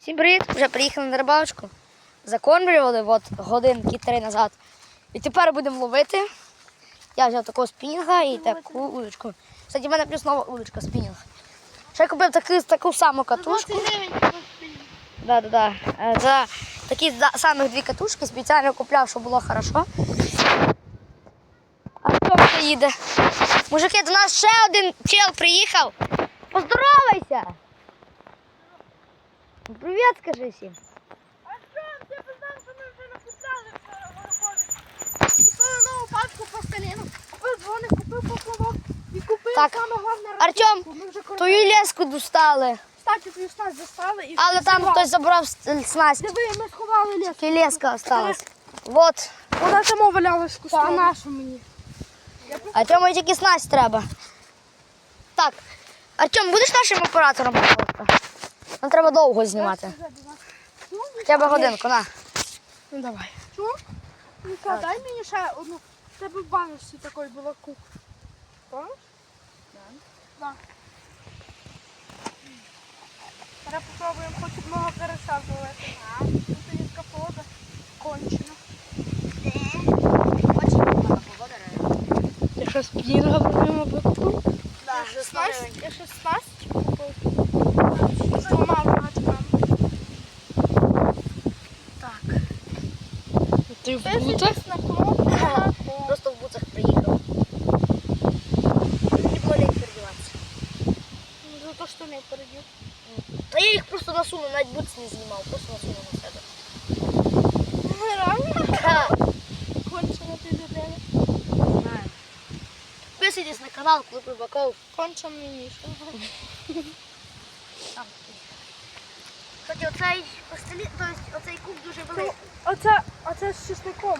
Всім привіт! Вже приїхали на рибалочку. Закормлювали от годинки три назад. І тепер будемо ловити. Я взяв такого спінінга і таку удочку. Кстати, в мене плюс нова удочка спінінг. Ще я купив таку, таку саму катушку. Да, да, да. За такі самих дві катушки спеціально купляв, щоб було хорошо. А хто вже їде? Мужики, до нас ще один чел приїхав. Поздоровайся! Привіт, скажи всім. А що, ти б знав, що ми вже накупляли вчора в Горохові. Купили нову пачку пластиліну, купив дзвоник, купив поплавок і купив Так, саме головне Артем, ракетку. Ми вже Твою леску достали. Кстати, твою снасть достали і Але там сховали. хтось забрав с- снасть. Диви, ми сховали лес. Тільки леска осталась. Вот. Вона само валялась в кустах. Та наша мені. Артему тільки снасть треба. Так. Артем, будеш нашим оператором? ласка? Нам треба довго знімати. Треба годинку, на. Ну давай. Чого? Ну дай мені ще одну. В тебе в баночці такої була кук. Помниш? Да. Зараз попробуємо хоч одного карася зловити. Тут є капода. Кончено. Ти що спіла будемо викупу? Да. Я ще снасть купив. З двома гачками. Так. Ти в на кнопку. Просто в буцах приїхав. Не було лень передіватися. За те, що не передів. Та я їх просто насунув, навіть буц не знімав, просто насунув на себе. Реально? Так. Кончена ти людина. Знаю. Підписуйтесь на канал Клуб Рибаков. Кончен мені. Там. Кстати, оцей постелі, тобто оцей куб дуже великий. Оце, оце з чесником.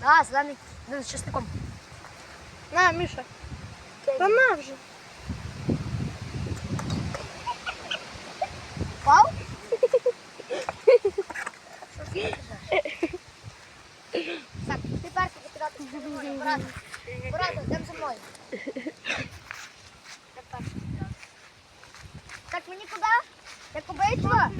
Да, зелений він з чесником. На, Міша. Та на вже. Пав? Так, ти перший покидати зі мною. Брат, брат, йдемо зі мною. Так, перший покидати. Так, мені куди? Я кубейчила?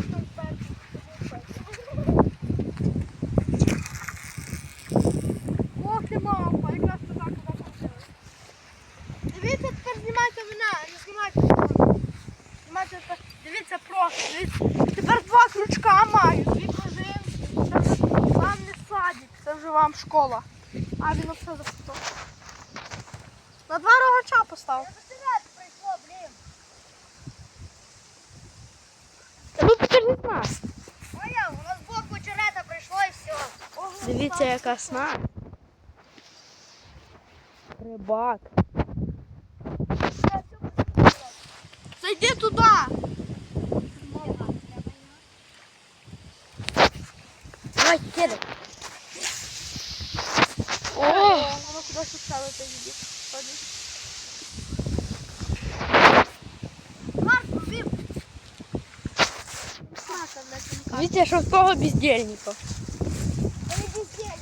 Тепер два крючка маю, дві пружинки. Вам не садик, це вже вам школа. А він оце запитав. На два рогача постав. прийшло, блін. Ну покажіть нас. Поняв, у нас боку черета прийшло і все. Дивіться, яка сна. Рибак. Зайди туди. Давай, кидай. О, воно кудись ставити Видите, що в того бездельника. Я не бездельник.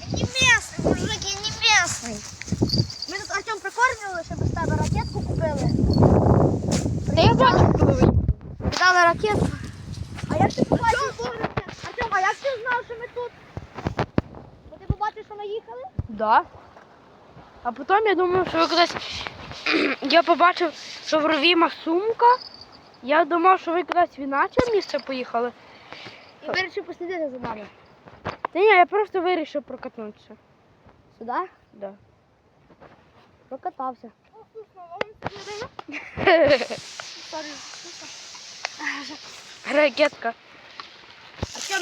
Я не местный, мужик, я не местный. Ми тут Артем прикормлювали, щоб з тебе ракетку купили. Та я бачу, коли ви. Дали ракетку. А як ти побачив? Артем, а як ти знав, що ми тут? Бо ти побачив, що ми їхали? Да. А потім я думав, що кудись. Я побачив, що в ровіма сумка. Я думав, що ви кудись в іначе місце поїхали. І вирішив послідити за нами. Та ні, я просто вирішив прокатнутися. Сюди? Да. Прокатався. Ракетка.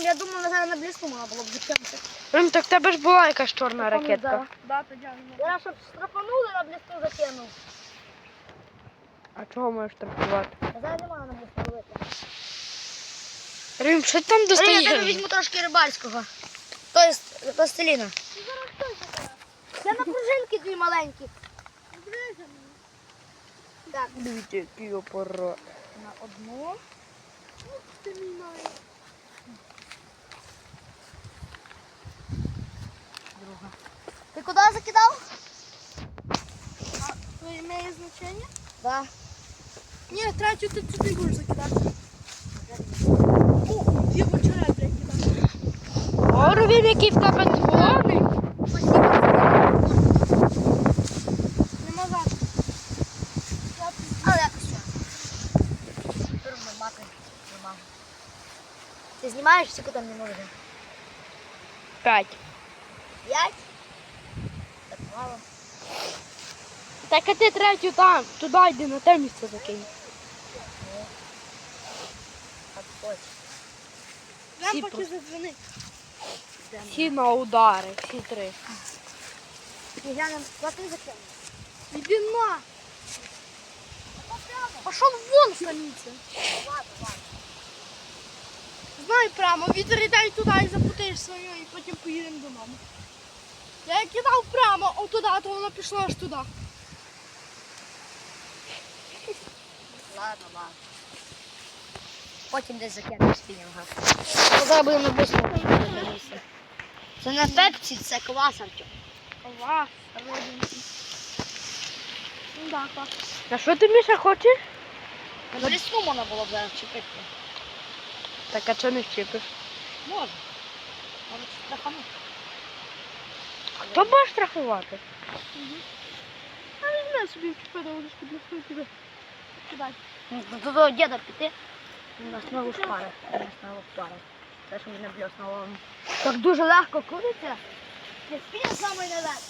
Артем, я думав, зараз на бліску мала було б зачемся. Рим, так в тебе ж була якась чорна ракетка. Да, Я щоб страпанули на бліску закинув. А чого можеш трактувати? А зараз немає на бліску робити. Рим, що ти там Я тебе достаєш? візьму трошки рибальського. Тобто пластиліна. Я на пружинки дві маленькі. Так, Дивіться, який апарат. на одну. дорога. Ты куда закидал? А, имеет значение? Да. Ні, третю ти сюди будеш закидати. О, я вчора прикидав. О, Рубін, який в тебе дворний. Нема завтра. Але якось що. Турбо мати знімав. Ти знімаєш, чи? П'ять. П'ять? Так мало. Так а ти третю там, туди йди на те місце закинь. Нам Всі поки задзвонить. Всі на удари, всі три. І глянемо, куди ти? Іди на. Пошел вон, ладно. Знай прямо, вітер туди і запутаєш свою, і потім поїдемо додому. Я як кидав прямо, от туди, то воно пішло аж туди. Ладно, ладно. Потім десь закинемо спінінга. Будемо написано. Це не ефекті, це клас, Артем. Клас. Ну да, клас. А що ти, Міша, хочеш? На блісну можна було б зараз чіпити. Так а чого не вчепиш? Можна. Може страханути. Хто буде штрафувати? А візьми собі для своєї тебе. До того діда піти. У нас знову шпари. У нас знову шпари. Те, що мене бльоснуло. Так дуже легко крутиться. Я спінь саме не лед.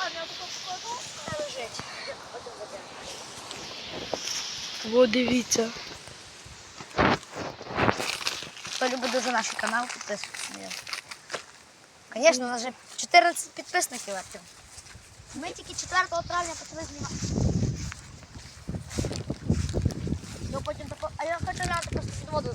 А, я покладу, не лежить. Во, дивіться. Хто любить дуже наш канал, підписуйтесь. Звісно, у нас вже 14 підписників, Артем. Ми тільки 4 травня почали знімати. Ну потім а я хочу глянути просто під воду.